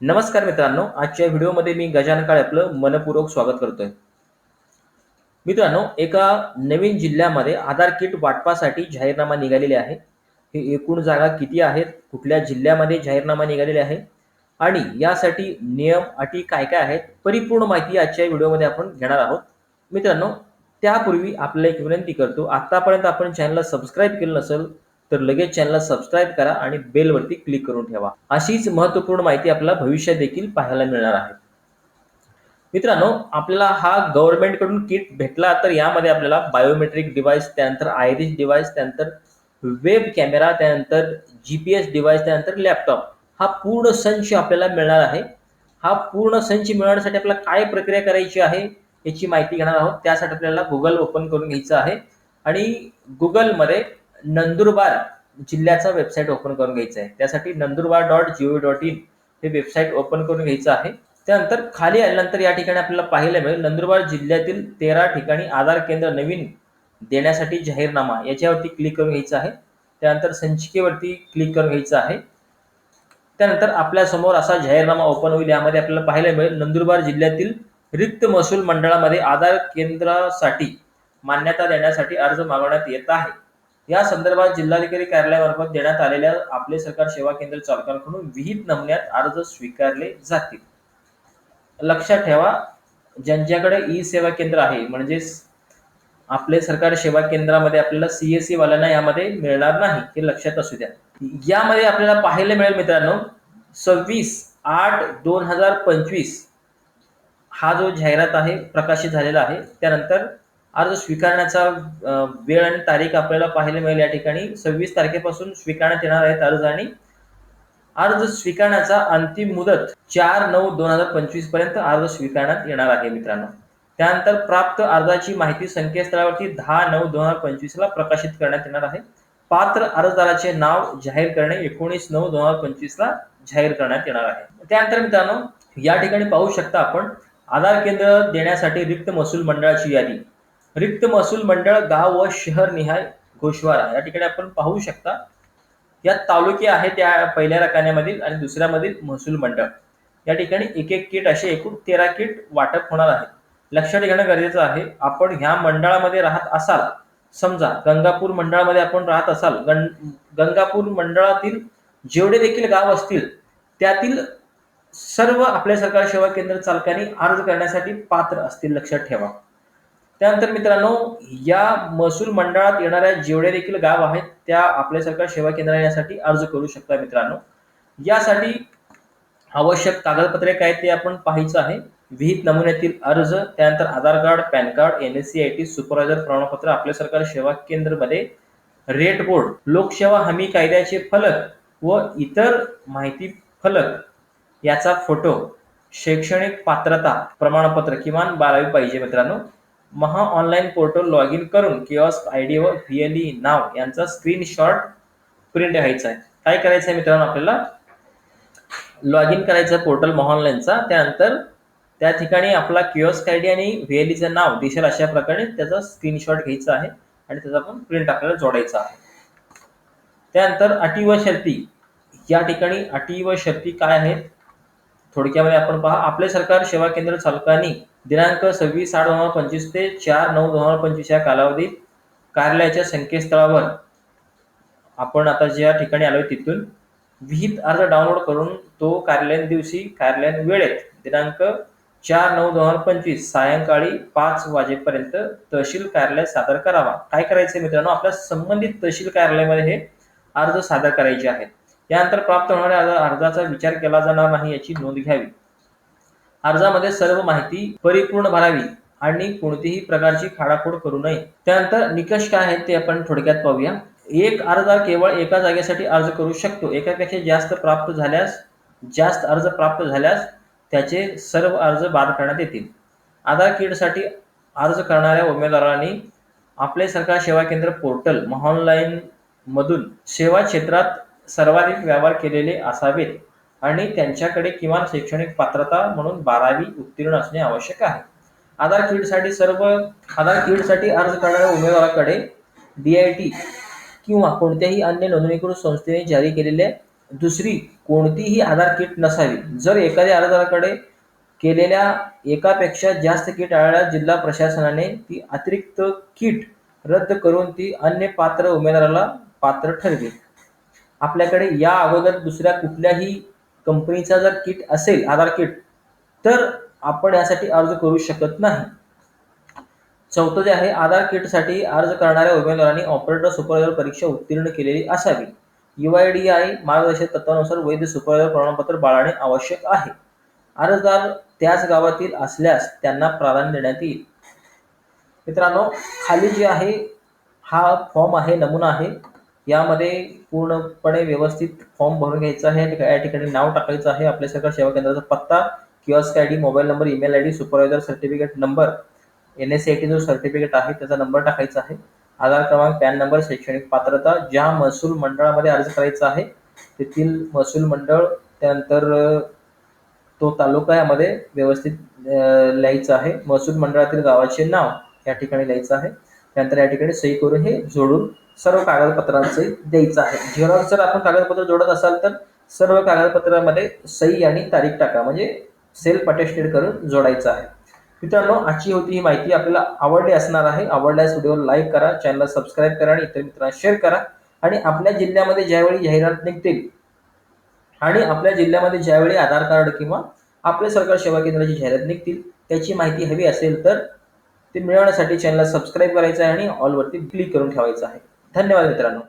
नमस्कार मित्रांनो आजच्या व्हिडिओमध्ये मी गजानन काळे आपलं मनपूर्वक स्वागत करतोय. मित्रांनो एका नवीन जिल्ह्यामध्ये आधार किट वाटपासाठी जाहीरनामा निघालेले आहे. हे एकूण जागा किती आहेत? कुठल्या जिल्ह्यामध्ये जाहीरनामा निघालेले आहे? आणि यासाठी नियम अटी काय काय आहेत? परिपूर्ण माहिती आजच्या व्हिडिओमध्ये आपण घेणार आहोत. मित्रांनो त्यापूर्वी आपल्याला एक विनंती करतो आतापर्यंत आपण चॅनलला सबस्क्राईब केलं नसेल तर लगेच चॅनलला सबस्क्राईब करा आणि बेलवरती क्लिक करून ठेवा. अशीच महत्त्वपूर्ण माहिती आपल्याला भविष्यात देखील पाहायला मिळणार आहे. मित्रांनो आपल्याला हा गव्हर्नमेंटकडून किट भेटला तर यामध्ये आपल्याला बायोमेट्रिक डिव्हाइस त्यानंतर आयरिश डिव्हाइस त्यानंतर वेब कॅमेरा त्यानंतर जीपीएस डिव्हाइस त्यानंतर लॅपटॉप हा पूर्ण संच आपल्याला मिळणार आहे. हा पूर्ण संच मिळवण्यासाठी आपल्याला काय प्रक्रिया करायची आहे याची माहिती घेणार आहोत. त्यासाठी आपल्याला गुगल ओपन करून घ्यायचं आहे. आणि गुगलमध्ये नंदुरबार जिल्ह्याचा वेबसाईट ओपन करून घ्यायचा आहे. त्यासाठी Nandurbar dot G O dot in हे वेबसाईट ओपन करून घ्यायचं आहे. त्यानंतर खाली आल्यानंतर या ठिकाणी आपल्याला पाहायला मिळेल नंदुरबार जिल्ह्यातील तेरा ठिकाणी आधार केंद्र नवीन देण्यासाठी जाहीरनामा याच्यावरती क्लिक करून घ्यायचं आहे. त्यानंतर संचिकेवरती क्लिक करून घ्यायचं आहे. त्यानंतर आपल्यासमोर असा जाहीरनामा ओपन होईल यामध्ये आपल्याला पाहायला मिळेल नंदुरबार जिल्ह्यातील रिक्त महसूल मंडळामध्ये आधार केंद्रासाठी मान्यता देण्यासाठी अर्ज मागवण्यात येत आहे. या संदर्भात जिल्हाधिकारी कार्यालयामार्फत देण्यात आलेल्या आपले सरकार सेवा केंद्र चालकांकडून विहित नमुन्यात अर्ज स्वीकारले जातील. लक्षात ठेवा ज्यांच्याकडे ई सेवा केंद्र आहे म्हणजेच आपले सरकार सेवा केंद्रामध्ये आपल्याला सीएससी वाल्यांना यामध्ये मिळणार नाही हे लक्षात असू द्या. यामध्ये आपल्याला पाहायला मिळेल मित्रांनो सव्वीस आठ दोन हजार पंचवीस हा जो जाहिरात आहे प्रकाशित झालेला आहे त्यानंतर अर्ज स्वीकारण्याचा वेळ आणि तारीख आपल्याला पाहायला मिळेल या ठिकाणी. सव्वीस तारखेपासून स्वीकारण्यात येणार आहेत अर्ज आणि अर्ज स्वीकारण्याचा अंतिम मुदत चार नऊ दोन हजार पंचवीसपर्यंत अर्ज स्वीकारण्यात येणार आहे मित्रांनो. त्यानंतर प्राप्त अर्जाची माहिती संकेतस्थळावरती दहा नऊ दोन हजार पंचवीस ला प्रकाशित करण्यात येणार आहे. पात्र अर्जदाराचे नाव जाहीर करणे एकोणीस नऊ दोन हजार पंचवीस ला जाहीर करण्यात येणार आहे. त्यानंतर मित्रांनो या ठिकाणी पाहू शकता आपण आधार केंद्र देण्यासाठी रिक्त महसूल मंडळाची यादी. रिक्त महसूल मंडळ गाव व शहर निहाय गोशवारा या ठिकाणी आपण पाहू शकता या तालुके आहे त्या पहिल्या रकान्यामधील आणि दुसऱ्यामधील महसूल मंडळ. या ठिकाणी एक एक किट असे एकूण तेरा किट वाटप होणार आहे लक्षात घेणं गरजेचं आहे आपण ह्या मंडळामध्ये राहत असाल समजा गंगापूर मंडळामध्ये आपण राहत असाल गं गंगापूर मंडळातील जेवढे देखील गाव असतील त्यातील सर्व आपल्या सरकार सेवा केंद्र चालकांनी अर्ज करण्यासाठी पात्र असतील लक्षात ठेवा. त्यानंतर मित्रांनो या महसूल मंडळात येणाऱ्या जेवढे देखील गाव आहेत त्या आपल्या सरकार सेवा केंद्र यासाठी अर्ज करू शकता मित्रांनो. यासाठी आवश्यक कागदपत्रे काय ते आपण पाहायचं आहे. विहित नमुन्यातील अर्ज त्यानंतर Aadhaar card PAN card N S C I T supervisor प्रमाणपत्र आपल्या सरकार सेवा केंद्रमध्ये रेट बोर्ड लोकसेवा हमी कायद्याचे फलक व इतर माहिती फलक याचा फोटो शैक्षणिक पात्रता प्रमाणपत्र किमान बारावी पाहिजे मित्रांनो. Maha online portal log in करून किऑस्क आय डी व व्ही नाव यांचा स्क्रीनशॉट प्रिंट घ्यायचा आहे. काय करायचं आहे मित्रांनो आपल्याला? लॉग इन करायचं पोर्टल महा ऑनलाईनचा त्यानंतर त्या ठिकाणी आपला किओस्क आय डी आणि व्ही नाव दिसेल अशा प्रकारे त्याचा स्क्रीनशॉट घ्यायचा आहे आणि त्याचा पण प्रिंट आपल्याला जोडायचा आहे. त्यानंतर अटी व शर्ती. या ठिकाणी अटी व शर्ती काय आहेत? थोडक्यामध्ये आपण पहा आपले सरकार सेवा केंद्र चालकांनी दिनांक सव्वीस आठ दोन हजार पंचवीस ते चार नऊ दोन हजार पंचवीस या कालावधीत कार्यालयाच्या संकेतस्थळावर आपण आता ज्या ठिकाणी आलोय तिथून विहित अर्ज डाउनलोड करून तो कार्यालयीन दिवशी कार्यालयीन वेळेत दिनांक चार नऊ दोन हजार पंचवीस सायंकाळी पाच वाजेपर्यंत तहसील कार्यालयात सादर करावा. काय करायचं मित्रांनो? आपल्या संबंधित तहसील कार्यालयामध्ये हे अर्ज सादर करायचे आहेत. यानंतर प्राप्त होणाऱ्या अर्जाचा विचार केला जाणार नाही याची नोंद घ्यावी. अर्जामध्ये सर्व माहिती परिपूर्ण भरावी आणि कोणतीही प्रकारची खाडाखोड करू नये. त्यानंतर निकष काय आहेत ते आपण थोडक्यात पाहूया. एक अर्जदार केवळ एका जागेसाठी अर्ज करू शकतो. एकापेक्षा जास्त प्राप्त झाल्यास जास्त अर्ज प्राप्त झाल्यास त्याचे सर्व अर्ज बाद करण्यात येतील. आधार किटसाठी अर्ज करणाऱ्या उमेदवारांनी आपले सरकार सेवा केंद्र पोर्टल महाऑनलाईन मधून सेवा क्षेत्रात सर्वाधिक व्यवहार केलेले असावेत आणि त्यांच्याकडे किमान शैक्षणिक पात्रता म्हणून बारावी उत्तीर्ण असणे आवश्यक आहे. आधार किटसाठी सर्व आधार किटसाठी अर्ज करणाऱ्या उमेदवाराकडे डी आय टी किंवा कोणत्याही अन्य नोंदणीकृत संस्थेने जारी केलेले दुसरी कोणतीही आधार किट नसावी. जर एखाद्या अर्जाकडे केलेल्या एकापेक्षा जास्त किट आढळल्यास जिल्हा प्रशासनाने ती अतिरिक्त किट रद्द करून ती अन्य पात्र उमेदवाराला पात्र ठरवेल आपल्याकडे या अगोदर दुसऱ्या कुठल्याही कंपनीचा जर किट असेल आधार किट तर आपण यासाठी अर्ज करू शकत नाही. चौथं जे आहे आधार किटसाठी अर्ज करणाऱ्या उमेदवारांनी ऑपरेटर सुपरवायझर परीक्षा उत्तीर्ण केलेली असावी. युआयडीआय मार्गदर्शक तत्वानुसार वैध सुपरवायझर प्रमाणपत्र बाळगणे आवश्यक आहे. अर्जदार त्याच गावातील असल्यास त्यांना प्राधान्य देण्यात येईल. मित्रांनो खाली जे आहे हा फॉर्म आहे नमुना आहे. यामध्ये पूर्णपणे व्यवस्थित फॉर्म भरून घ्यायचा आहे या ठिकाणी नाव टाकायचं आहे आपल्या सरकार सेवा केंद्राचा पत्ता kiosk I D mobile number email I D supervisor certificate number N S C I T जो सर्टिफिकेट आहे त्याचा नंबर टाकायचा आहे. आधार क्रमांक पॅन नंबर शैक्षणिक पात्रता ज्या महसूल मंडळामध्ये अर्ज करायचा आहे तेथील महसूल मंडळ त्यानंतर तो तालुका यामध्ये व्यवस्थित लिहायचा आहे. महसूल मंडळातील गावाचे नाव या ठिकाणी लिहायचं आहे. त्यानंतर या ठिकाणी सही करून हे जोडून सर्व कागदपत्रांचे द्यायचं आहे. झेरॉक्स जर आपण कागदपत्र जोडत असाल तर सर्व कागदपत्रामध्ये सही आणि तारीख टाका. म्हणजे सेल्फ अटेस्टेड करून जोडायचं आहे. मित्रांनो आजची होती ही माहिती आपल्याला आवडली असणार आहे. आवडल्यास व्हिडिओ लाईक करा चॅनलला सबस्क्राईब करा आणि इतर मित्रांना शेअर करा. आणि आपल्या जिल्ह्यामध्ये ज्यावेळी जाहिरात निघतील आणि आपल्या जिल्ह्यामध्ये ज्यावेळी आधार कार्ड किंवा आपल्या सरकार सेवा केंद्राची जाहिरात निघतील त्याची माहिती हवी असेल तर ते मिळवण्यासाठी चॅनलला सबस्क्राईब करायचं आहे आणि ऑलवरती क्लिक करून ठेवायचं आहे. धन्यवाद मित्रांनो.